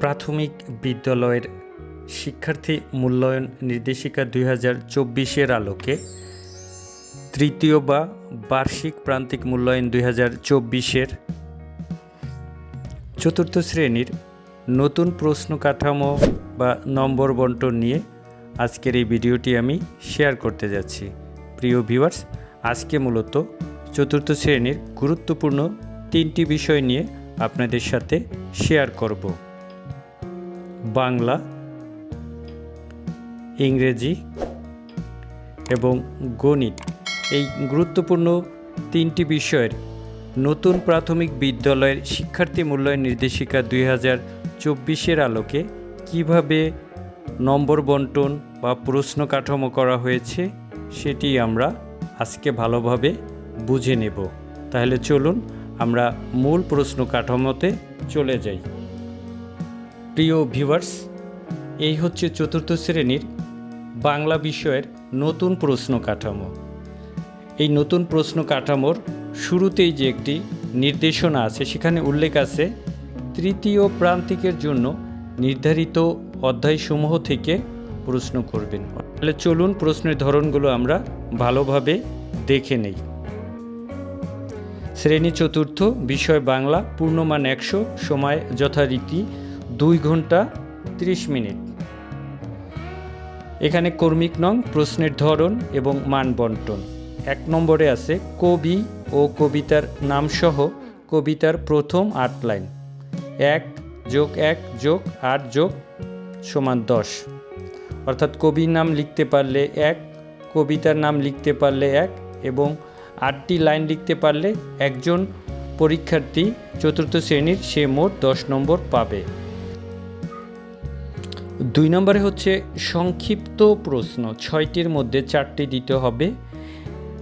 প্রাথমিক বিদ্যালয়ের শিক্ষার্থী মূল্যায়ন নির্দেশিকা দুই হাজার চব্বিশের আলোকে তৃতীয় বা বার্ষিক প্রান্তিক মূল্যায়ন দুই হাজার চব্বিশের চতুর্থ শ্রেণির নতুন প্রশ্ন কাঠামো বা নম্বর বন্টন নিয়ে আজকের এই ভিডিওটি আমি শেয়ার করতে যাচ্ছি। প্রিয় ভিউয়ার্স, আজকে মূলত চতুর্থ শ্রেণির গুরুত্বপূর্ণ তিনটি বিষয় নিয়ে আপনাদের সাথে শেয়ার করব। বাংলা, ইংরেজি এবং গণিত। এই গুরুত্বপূর্ণ তিনটি বিষয়ের নতুন প্রাথমিক বিদ্যালয়ের শিক্ষার্থী মূল্যায়ন নির্দেশিকা দুই হাজার চব্বিশের আলোকে কীভাবে নম্বর বন্টন বা প্রশ্ন কাঠামো করা হয়েছে সেটি আমরা আজকে ভালোভাবে বুঝে নেব। তাহলে চলুন আমরা মূল প্রশ্ন কাঠামোতে চলে যাই। প্রিয় ভিউয়ার্স, এই হচ্ছে চতুর্থ শ্রেণির বাংলা বিষয়ের নতুন প্রশ্ন কাঠামো। এই নতুন প্রশ্ন কাঠামোর শুরুতেই যে একটি নির্দেশনা আছে, সেখানে উল্লেখ আছে, তৃতীয় প্রান্তিকের জন্য নির্ধারিত অধ্যায়সমূহ থেকে প্রশ্ন করবেন। তাহলে চলুন প্রশ্নের ধরনগুলো আমরা ভালোভাবে দেখে নেই। শ্রেণি চতুর্থ, বিষয় বাংলা, পূর্ণমান একশো, সময় যথারীতি দুই ঘণ্টা ত্রিশ মিনিট। এখানে কর্মিক নং, প্রশ্নের ধরন এবং মান বন্টন। এক নম্বরে আছে কবি ও কবিতার নামসহ কবিতার প্রথম আট লাইন। এক যোগ এক যোগ আট যোগ সমান দশ। অর্থাৎ কবির নাম লিখতে পারলে এক, কবিতার নাম লিখতে পারলে এক এবং আটটি লাইন লিখতে পারলে একজন পরীক্ষার্থী চতুর্থ শ্রেণির সে মোট দশ নম্বর পাবে। দুই নম্বরে হচ্ছে সংক্ষিপ্ত প্রশ্ন। ছয়টির মধ্যে চারটি দিতে হবে।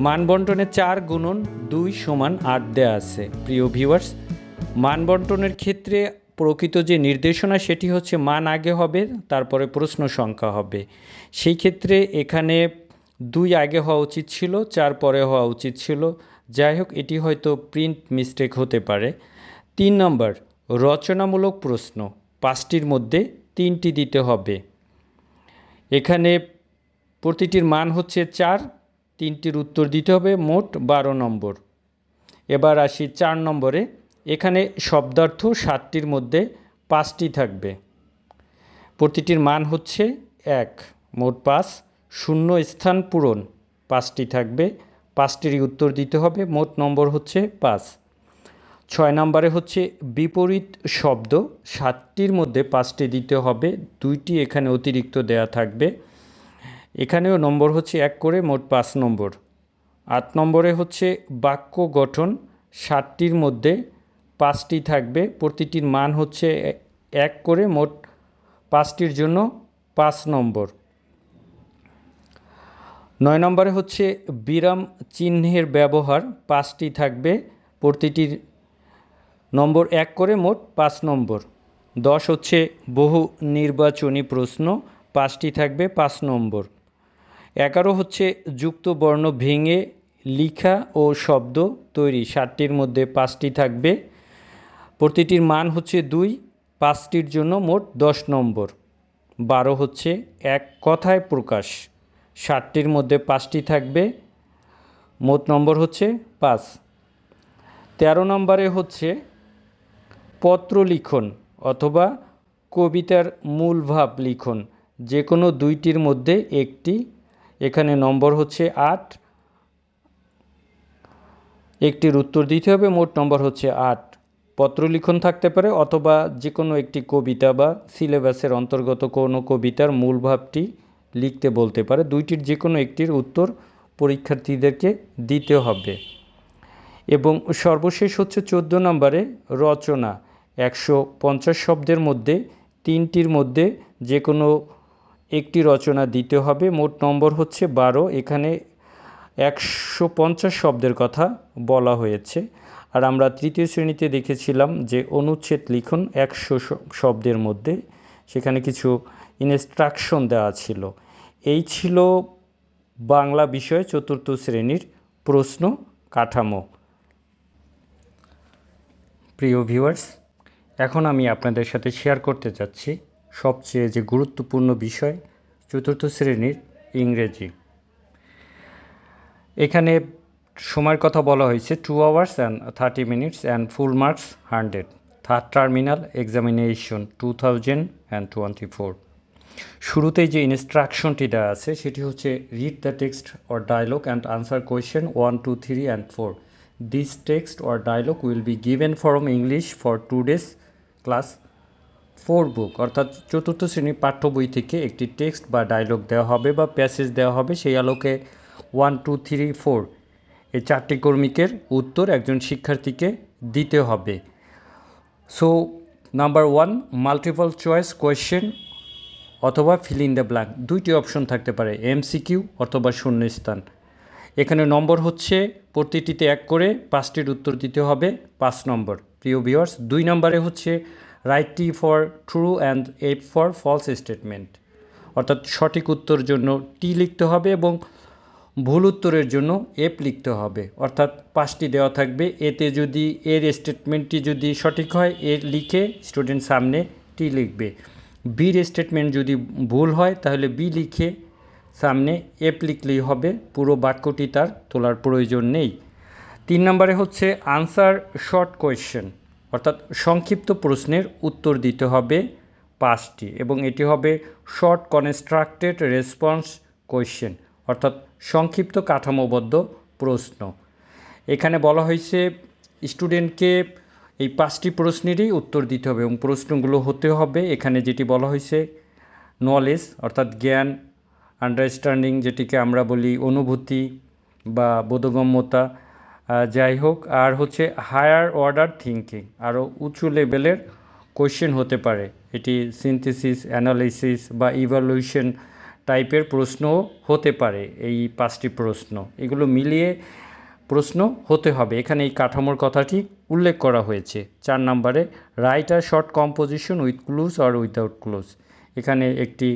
মানবন্টনে চার গুণন দুই সমান আট দেয়া আছে। প্রিয় ভিউয়ার্স মানবন্টনের ক্ষেত্রে প্রকৃত যে নির্দেশনা, সেটি হচ্ছে মান আগে হবে, তারপরে প্রশ্ন সংখ্যা হবে। সেই ক্ষেত্রে এখানে দুই আগে হওয়া উচিত ছিল, চার পরে হওয়া উচিত ছিল। যাই হোক, এটি হয়তো প্রিন্ট মিস্টেক হতে পারে। তিন নম্বর, রচনামূলক প্রশ্ন। পাঁচটির মধ্যে তিনটি দিতে হবে। এখানে প্রতিটির মান হচ্ছে চার, তিনটির উত্তর দিতে হবে মোট বারো নম্বর। এবার আসি চার নম্বরে। এখানে শব্দার্থ সাতটির মধ্যে পাঁচটি থাকবে। প্রতিটির মান হচ্ছে এক, মোট পাঁচ, শূন্য স্থান পূরণ, পাঁচটি থাকবে। পাঁচটিরই উত্তর দিতে হবে, মোট নম্বর হচ্ছে পাঁচ। ছয় নম্বরে হচ্ছে বিপরীত শব্দ। সাতটির মধ্যে পাঁচটি দিতে হবে, দুইটি এখানে অতিরিক্ত দেয়া থাকবে। এখানেও নম্বর হচ্ছে এক করে মোট পাঁচ নম্বর। আট নম্বরে হচ্ছে বাক্য গঠন। ষাটটির মধ্যে পাঁচটি থাকবে, প্রতিটির মান হচ্ছে এক করে মোট পাঁচটির জন্য পাঁচ নম্বর। নয় নম্বরে হচ্ছে বিরাম চিহ্নের ব্যবহার। পাঁচটি থাকবে, প্রতিটির নম্বর এক করে মোট পাঁচ নম্বর। দশ হচ্ছে বহু নির্বাচনী প্রশ্ন, পাঁচটি থাকবে পাঁচ নম্বর। এগারো হচ্ছে যুক্ত বর্ণ ভেঙে লিখা ও শব্দ তৈরি সাতটির মধ্যে পাঁচটি থাকবে। প্রতিটির মান হচ্ছে দুই, পাঁচটির জন্য মোট দশ নম্বর। বারো হচ্ছে এক কথায় প্রকাশ, ষাটটির মধ্যে পাঁচটি থাকবে, মোট নম্বর হচ্ছে পাঁচ। তেরো নম্বরে হচ্ছে পত্র লিখন অথবা কবিতার মূল ভাব লিখন। যে কোনো দুইটির মধ্যে একটি। এখানে নম্বর হচ্ছে আট। একটির উত্তর দিতে হবে, মোট নম্বর হচ্ছে আট। পত্র লিখন থাকতে পারে অথবা যে কোনো একটি কবিতা বা সিলেবাসের অন্তর্গত কোনো কবিতার মূল ভাবটি লিখতে বলতে পারে। দুইটির যে কোনো একটির উত্তর পরীক্ষার্থীদেরকে দিতে হবে। এবং সর্বশেষ হচ্ছে চোদ্দ নম্বরে রচনা। একশো পঞ্চাশ শব্দের মধ্যে, তিনটির মধ্যে যে কোনো একটি রচনা দিতে হবে। মোট নম্বর হচ্ছে বারো। এখানে একশো পঞ্চাশ শব্দের কথা বলা হয়েছে। আর আমরা তৃতীয় শ্রেণীতে দেখেছিলাম যে অনুচ্ছেদ লিখন একশো শব্দের মধ্যে, সেখানে কিছু ইনস্ট্রাকশন দেওয়া ছিল। এই ছিল বাংলা বিষয়ে চতুর্থ শ্রেণির প্রশ্ন কাঠামো। প্রিয় ভিউয়ার্স এখন আমি আপনাদের সাথে শেয়ার করতে যাচ্ছি সবচেয়ে যে গুরুত্বপূর্ণ বিষয় চতুর্থ শ্রেণির ইংরেজি। এখানে সময়ের কথা বলা হয়েছে two hours and thirty minutes and full marks hundred third terminal examination two thousand and twenty four শুরুতেই যে ইনস্ট্রাকশনটি দেওয়া আছে সেটি হচ্ছে read the text or dialogue and answer question one two three and four this text or dialogue will be given from English for today's class four book, অর্থাৎ চতুর্থ শ্রেণির পাঠ্য বই থেকে একটি টেক্সট বা ডায়লগ দেওয়া হবে বা প্যাসেজ দেওয়া হবে, সেই আলোকে ওয়ান, টু, থ্রি, ফোর, এই চারটি কর্মীকের উত্তর একজন শিক্ষার্থীকে দিতে হবে। So, number one, multiple choice question অথবা ফিল ইন দ্য ব্ল্যাঙ্ক, দুইটি অপশন থাকতে পারে, এমসিকিউ অথবা শূন্যস্থান। এখানে নম্বর হচ্ছে, প্রতিটিতে এক করে পাঁচটির উত্তর দিতে হবে, পাঁচ নম্বর। প্রিয় ভিউয়ার্স, দুই নম্বরে হচ্ছে write T for true and F for false statement অর্থাৎ সঠিক উত্তর জন্য টি লিখতে হবে এবং ভুল উত্তরের জন্য এফ লিখতে হবে। অর্থাৎ পাঁচটি দেওয়া থাকবে। এতে যদি এর স্টেটমেন্টটি যদি সঠিক হয়, এ লিখে স্টুডেন্ট সামনে টি লিখবে। বির স্টেটমেন্ট যদি ভুল হয়, তাহলে বি লিখে সামনে এফ লিখলেই হবে। পুরো বাক্যটি তার তোলার প্রয়োজন নেই। তিন নম্বরে হচ্ছে আনসার শর্ট কোয়েশ্চেন অর্থাৎ সংক্ষিপ্ত প্রশ্নের উত্তর দিতে হবে পাঁচটি, এবং এটি হবে শর্ট কনস্ট্রাক্টেড রেসপন্স কোয়েশ্চেন অর্থাৎ সংক্ষিপ্ত কাঠামোবদ্ধ প্রশ্ন। এখানে বলা হয়েছে স্টুডেন্টকে এই পাঁচটি প্রশ্নেরই উত্তর দিতে হবে, এবং প্রশ্নগুলো হতে হবে। এখানে যেটি বলা হয়েছে নলেজ অর্থাৎ জ্ঞান আন্ডারস্ট্যান্ডিং যেটিকে আমরা বলি অনুভূতি বা বোধগম্যতা যাই হোক, আর হচ্ছে হায়ার অর্ডার থিঙ্কিং আরও উঁচু লেভেলের কোয়েশ্চেন হতে পারে। এটি সিনথেসিস অ্যানালিসিস বা ইভ্যালুয়েশন টাইপের প্রশ্নও হতে পারে এই পাঁচটি প্রশ্ন। এগুলো মিলিয়ে প্রশ্ন হতে হবে। এখানে এই কাঠামোর কথাটি উল্লেখ করা হয়েছে। চার নম্বরে রাইট আর শর্ট কম্পোজিশন উইথ ক্লুজ আর উইদাউট ক্লুজ এখানে একটি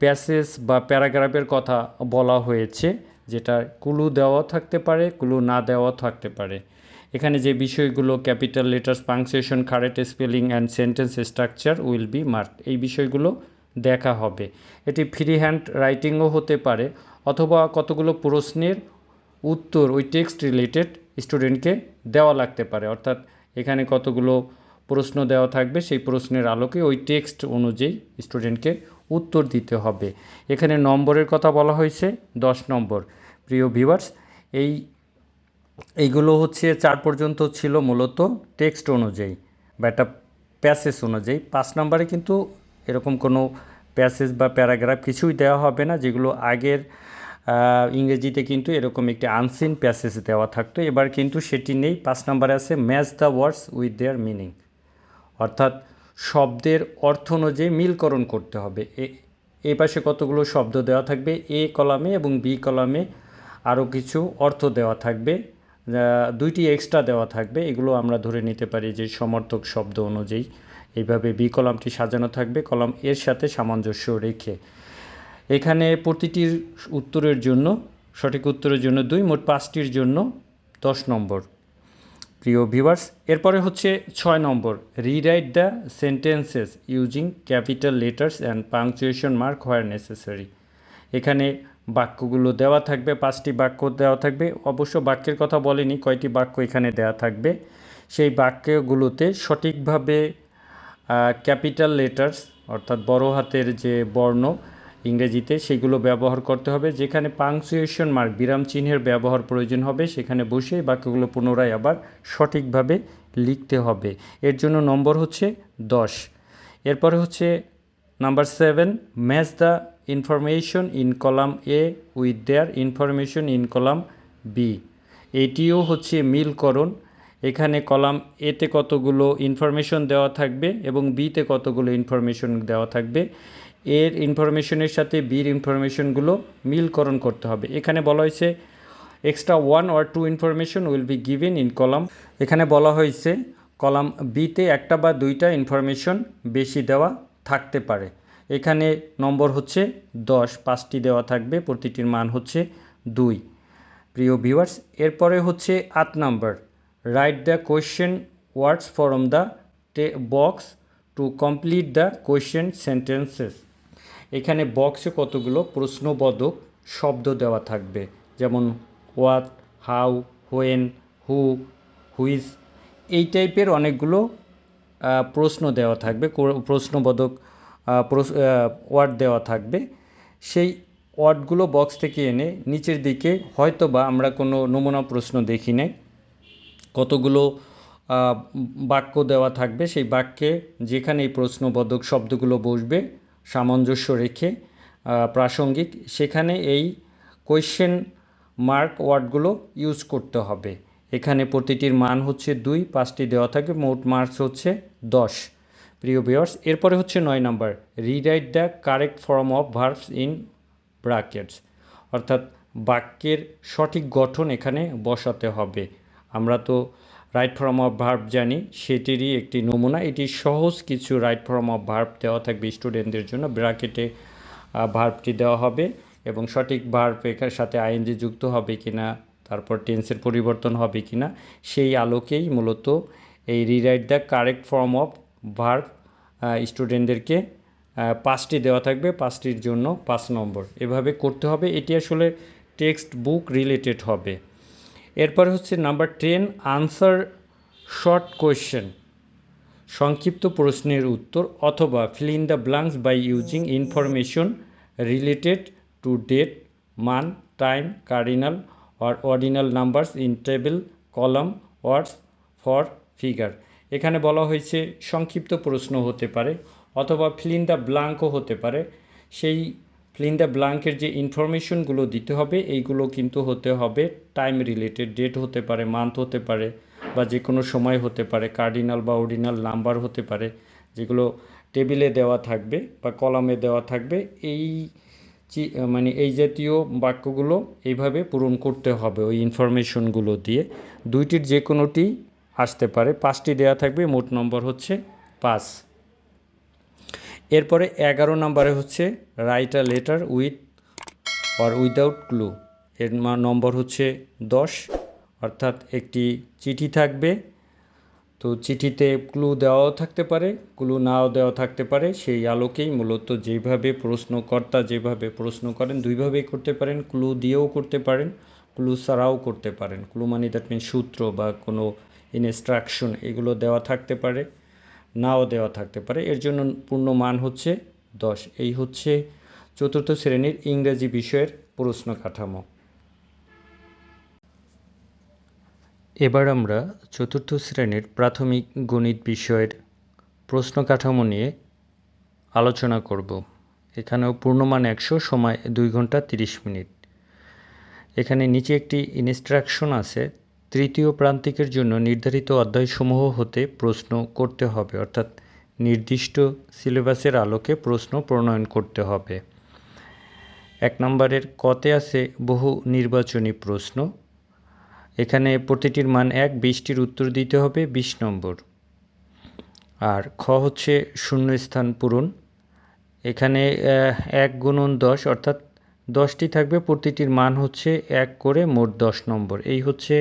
প্যাসেজ বা প্যারাগ্রাফের কথা বলা হয়েছে। যেটা কুলু দেওয়া থাকতে পারে, কুলু না দেওয়া থাকতে পারে। এখানে যে বিষয়গুলো capital letters punctuation correct spelling and sentence structure will be mark এই বিষয়গুলো দেখা হবে। এটি ফ্রি হ্যান্ড রাইটিংও হতে পারে, অথবা কতগুলো প্রশ্নের উত্তর ওই টেক্সট রিলেটেড স্টুডেন্টকে দেওয়া লাগতে পারে। অর্থাৎ এখানে কতগুলো প্রশ্ন দেওয়া থাকবে, সেই প্রশ্নের আলোকে ওই টেক্সট অনুযায়ী স্টুডেন্টকে উত্তর দিতে হবে। এখানে নম্বরের কথা বলা হয়েছে, দশ নম্বর। প্রিয় ভিউয়ার্স এই, এইগুলো হচ্ছে চার পর্যন্ত ছিল মূলত টেক্সট অনুযায়ী বা একটা প্যাসেজ অনুযায়ী। পাঁচ নম্বরে কিন্তু এরকম কোনো প্যাসেজ বা প্যারাগ্রাফ কিছুই দেওয়া হবে না, যেগুলো আগের ইংরেজিতে কিন্তু এরকম একটি আনসিন প্যাসেজ দেওয়া থাকতো। এবার কিন্তু সেটি নেই। পাঁচ নম্বরে আছে match the words with their meaning অর্থাৎ শব্দের অর্থ অনুযায়ী মিলকরণ করতে হবে। এ পাশে কতগুলো শব্দ দেওয়া থাকবে? এ কলামে এবং বি কলামে আরও কিছু অর্থ দেওয়া থাকবে। দুইটি এক্সট্রা দেওয়া থাকবে। এগুলো আমরা ধরে নিতে পারি যে সমর্থক শব্দ অনুযায়ী। এইভাবে বি কলামটি সাজানো থাকবে। কলাম এর সাথে সামঞ্জস্য রেখে। এখানে প্রতিটির উত্তরের জন্য, সঠিক উত্তরের জন্য দুই, মোট পাঁচটির জন্য দশ নম্বর। প্রিয় ভিভার্স এরপরে হচ্ছে ছয় নম্বর rewrite the sentences using capital letters and punctuation mark where necessary এখানে বাক্যগুলো দেওয়া থাকবে, পাঁচটি বাক্য দেওয়া থাকবে। অবশ্য বাক্যের কথা বলেনি, কয়টি বাক্য এখানে দেওয়া থাকবে। সেই বাক্যগুলোতে সঠিকভাবে ক্যাপিটাল লেটার্স অর্থাৎ বড় হাতের যে বর্ণ ইংরেজিতে সেগুলো ব্যবহার করতে হবে। যেখানে পাংচুয়েশন মার্ক বিরাম চিহ্নের ব্যবহার প্রয়োজন হবে, সেখানে বসে বাক্যগুলো পুনরায় আবার সঠিকভাবে লিখতে হবে। এর জন্য নম্বর হচ্ছে দশ। এরপরে হচ্ছে number seven match the information in column A with their information in column B এটিও হচ্ছে মিলকরণ। এখানে কলাম এতে কতগুলো ইনফরমেশন দেওয়া থাকবে এবং বিতে কতগুলো ইনফরমেশন দেওয়া থাকবে। এর ইনফরমেশনের সাথে বির ইনফরমেশনগুলো মিলকরণ করতে হবে। এখানে বলা হয়েছে extra one or two information will be given in column এখানে বলা হয়েছে কলাম বিতে একটা বা দুইটা ইনফরমেশন বেশি দেওয়া থাকতে পারে। এখানে নম্বর হচ্ছে দশ, পাঁচটি দেওয়া থাকবে, প্রতিটির মান হচ্ছে দুই। প্রিয় ভিউয়ার্স এরপরে হচ্ছে আট number. Write the question words from the box to complete the question sentences এখানে বক্সে কতগুলো প্রশ্নবোধক শব্দ দেওয়া থাকবে? যেমন what how when who whose এই টাইপের অনেকগুলো প্রশ্ন দেওয়া থাকবে প্রশ্নবোধক ওয়ার্ড দেওয়া থাকবে। সেই ওয়ার্ডগুলো বক্স থেকে এনে নিচের দিকে হয়তো বা আমরা কোনো নমুনা প্রশ্ন দেখি নাই। কতগুলো বাক্য দেওয়া থাকবে, সেই বাক্যে যেখানে এই প্রশ্নবোধক শব্দগুলো বসবে সামঞ্জস্য রেখে প্রাসঙ্গিক। সেখানে এই কোয়েশ্চেন মার্ক ওয়ার্ডগুলো ইউজ করতে হবে। এখানে প্রতিটির মান হচ্ছে দুই, পাঁচটি দেওয়া থাকে, মোট মার্কস হচ্ছে দশ। প্রিয় ভিউয়ার্স এরপরে হচ্ছে নয় number rewrite the correct form of verbs in brackets অর্থাৎ বাক্যের সঠিক গঠন এখানে বসাতে হবে। আমরা তো রাইট ফর্ম অফ ভার্ব জানি সেটিরই একটি নমুনা। এটি সহজ কিছু রাইট ফর্ম অফ ভার্ব দেওয়া থাকবে স্টুডেন্টদের জন্য। ব্র্যাকেটে ভার্বটি দেওয়া হবে এবং সঠিক ভার্ব এখানে সাথে আইএনজি যুক্ত হবে কিনা, তারপর টেন্সের পরিবর্তন হবে কিনা, সেই আলোকেই মূলত এই rewrite the correct form of verb স্টুডেন্টদেরকে পাঁচটি দেওয়া থাকবে। পাঁচটির জন্য পাঁচ নম্বর। এভাবে করতে হবে। এটি আসলে টেক্সট বুক রিলেটেড হবে। এরপর হচ্ছে number ten, answer short question. সংক্ষিপ্ত প্রশ্নের উত্তর অথবা fill in the blanks by using information related to date month time cardinal or ordinal numbers in table column words for figure এখানে বলা হয়েছে সংক্ষিপ্ত প্রশ্ন হতে পারে অথবা ফিল ইন দ্য ব্লাঙ্কও হতে পারে। সেই ফিল দ্য ব্লাঙ্কের যে ইনফরমেশনগুলো দিতে হবে, এইগুলো কিন্তু হতে হবে টাইম রিলেটেড ডেট হতে পারে মান্থ হতে পারে, বা যে কোনো সময় হতে পারে কার্ডিনাল বা অর্ডিনাল নাম্বার হতে পারে, যেগুলো টেবিলে দেওয়া থাকবে বা কলামে দেওয়া থাকবে, এই মানে এই জাতীয় বাক্যগুলো এইভাবে পূরণ করতে হবে ওই ইনফরমেশনগুলো দিয়ে। দুইটির যে কোনোটি আসতে পারে, পাঁচটি দেওয়া থাকবে, মোট নম্বর হচ্ছে পাঁচ। এরপরে এগারো নম্বরে হচ্ছে write a letter with or without clue এর নম্বর হচ্ছে দশ। অর্থাৎ একটি চিঠি থাকবে। তো চিঠিতে ক্লু দেওয়াও থাকতে পারে ক্লু নাও দেওয়া থাকতে পারে। সেই আলোকেই মূলত যেভাবে প্রশ্নকর্তা যেভাবে প্রশ্ন করেন, দুইভাবেই করতে পারেন। ক্লু দিয়েও করতে পারেন ক্লু ছাড়াও করতে পারেন। ক্লু মানে দ্যাট মিন সূত্র বা কোনো ইনস্ট্রাকশন এগুলো দেওয়া থাকতে পারে। নাও দেওয়া থাকতে পারে। এর জন্য পূর্ণ মান হচ্ছে দশ। এই হচ্ছে চতুর্থ শ্রেণির ইংরেজি বিষয়ের প্রশ্ন কাঠামো। এবার আমরা চতুর্থ শ্রেণির প্রাথমিক গণিত বিষয়ের প্রশ্ন কাঠামো নিয়ে আলোচনা করব। এখানেও পূর্ণমান একশো সময় দুই ঘণ্টা তিরিশ মিনিট। এখানে নিচে একটি ইনস্ট্রাকশন আছে তৃতীয় প্রান্তিকের জন্য নির্ধারিত অধ্যায়সমূহ হতে প্রশ্ন করতে হবে, অর্থাৎ নির্দিষ্ট সিলেবাসের আলোকে প্রশ্ন প্রণয়ন করতে হবে। এক নম্বরের, কতে আছে বহু নির্বাচনী প্রশ্ন। এখানে প্রতিটির মান এক, বিশটির উত্তর দিতে হবে, বিশ নম্বর। আর খ হচ্ছে শূন্যস্থান পূরণ। এখানে এক গুণন দশ, অর্থাৎ দশটি থাকবে, প্রতিটির মান হচ্ছে এক করে মোট দশ নম্বর। এই হচ্ছে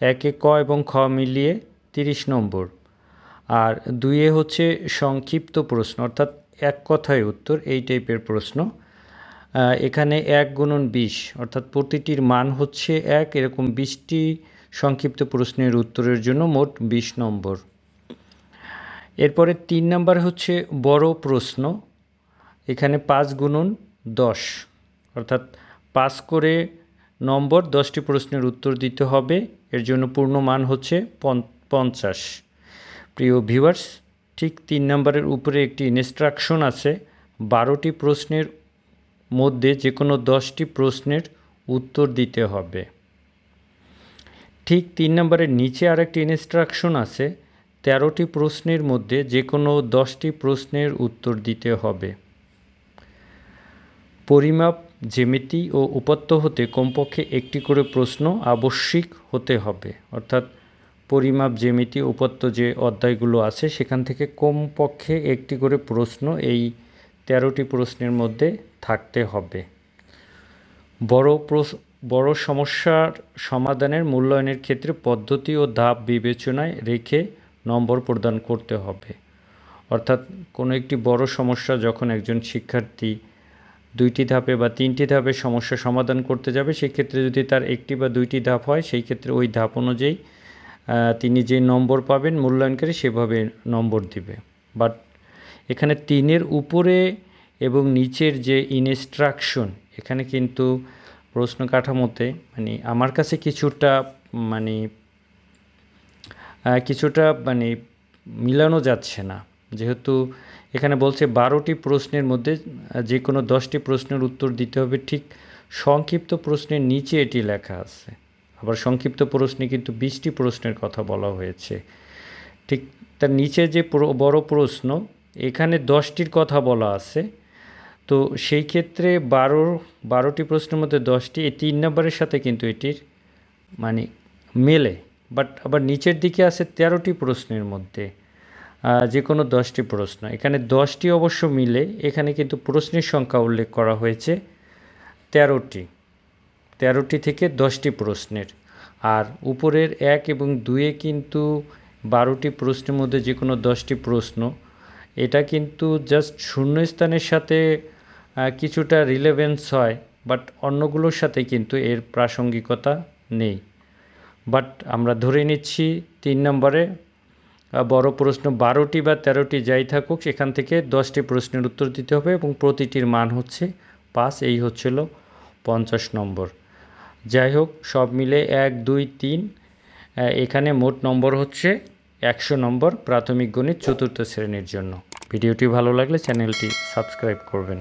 একে ক এবং খ মিলিয়ে তিরিশ নম্বর। আর দুইয়ে হচ্ছে সংক্ষিপ্ত প্রশ্ন, অর্থাৎ এক কথায় উত্তর, এই টাইপের প্রশ্ন। এখানে এক গুণন বিশ, অর্থাৎ প্রতিটির মান হচ্ছে এক, এরকম বিশটি সংক্ষিপ্ত প্রশ্নের উত্তরের জন্য মোট বিশ নম্বর। এরপরে তিন নাম্বার হচ্ছে বড় প্রশ্ন, এখানে পাঁচ গুণন দশ, অর্থাৎ পাঁচ করে নম্বর দশটি প্রশ্নের উত্তর দিতে হবে। এর জন্য পূর্ণ মান হচ্ছে পঞ্চাশ। প্রিয় ভিউয়ার্স, ঠিক তিন নম্বরের উপরে একটি ইনস্ট্রাকশন আছে। বারোটি প্রশ্নের মধ্যে যে কোনো দশটি প্রশ্নের উত্তর দিতে হবে। ঠিক তিন নম্বরের নিচে আরেকটি ইনস্ট্রাকশন আছে। তেরোটি প্রশ্নের মধ্যে যে কোনো দশটি প্রশ্নের উত্তর দিতে হবে। পরিমাপ জ্যামিতি ও উপাত্ত হতে কমপক্ষে একটি করে প্রশ্ন আবশ্যিক হতে হবে। অর্থাৎ পরিমাপ, জ্যামিতি উপাত্ত যে অধ্যায়গুলো আছে, সেখান থেকে কমপক্ষে একটি করে প্রশ্ন এই তেরোটি প্রশ্নের মধ্যে থাকতে হবে। বড় বড় সমস্যার সমাধানের মূল্যায়নের ক্ষেত্রে পদ্ধতি ও ধাপ বিবেচনায় রেখে নম্বর প্রদান করতে হবে। অর্থাৎ কোনো একটি বড় সমস্যা যখন একজন শিক্ষার্থী দুইটি ধাপে বা তিনটি ধাপে সমস্যা সমাধান করতে যাবে সেই ক্ষেত্রে যদি তার একটি বা দুইটি ধাপ হয়, সেই ক্ষেত্রে ওই ধাপ অনুযায়ী তিনি যে নম্বর পাবেন মূল্যায়নকারী সেভাবে নম্বর দিবে। বাট এখানে তিনের উপরে এবং নিচের যে ইনস্ট্রাকশন এখানে কিন্তু প্রশ্ন কাঠামোতে মানে আমার কাছে কিছুটা মানে কিছুটা মানে মিলানো যাচ্ছে না। যেহেতু এখানে বলছে বারোটি প্রশ্নের মধ্যে যে কোনো দশটি প্রশ্নের উত্তর দিতে হবে। ঠিক সংক্ষিপ্ত প্রশ্নের নিচে এটি লেখা আছে। আবার সংক্ষিপ্ত প্রশ্নে কিন্তু বিশটি প্রশ্নের কথা বলা হয়েছে। ঠিক তার নিচে যে বড় প্রশ্ন, এখানে দশটির কথা বলা আছে। তো সেই ক্ষেত্রে বারো, বারোটি প্রশ্নের মধ্যে দশটি এই তিন নম্বরের সাথে কিন্তু এটির মানে মেলে। বাট আবার নিচের দিকে আছে তেরোটি প্রশ্নের মধ্যে। যে কোনো দশটি প্রশ্ন। এখানে দশটি অবশ্য মিলে এখানে কিন্তু প্রশ্নের সংখ্যা উল্লেখ করা হয়েছে। তেরোটি। তেরোটি থেকে দশটি প্রশ্নের। আর উপরের এক এবং দুয়ে কিন্তু বারোটি প্রশ্নের মধ্যে যে কোনো দশটি প্রশ্ন। এটা কিন্তু জাস্ট শূন্যস্থানের সাথে কিছুটা রিলেভেন্স হয় বাট অন্যগুলোর সাথে কিন্তু এর প্রাসঙ্গিকতা নেই। বাট আমরা ধরে নিচ্ছি তিন নম্বরে বড় প্রশ্ন, বারোটি বা তেরোটি যাই থাকুক সেখান থেকে দশটি প্রশ্নের উত্তর দিতে হবে এবং প্রতিটির মান হচ্ছে পাঁচ, এই হচ্ছিল পঞ্চাশ নম্বর। যাই হোক, সব মিলে এক, দুই, তিন এখানে মোট নম্বর হচ্ছে একশো নম্বর প্রাথমিক গণিত চতুর্থ শ্রেণির জন্য। ভিডিওটি ভালো লাগলে চ্যানেলটি সাবস্ক্রাইব করবেন।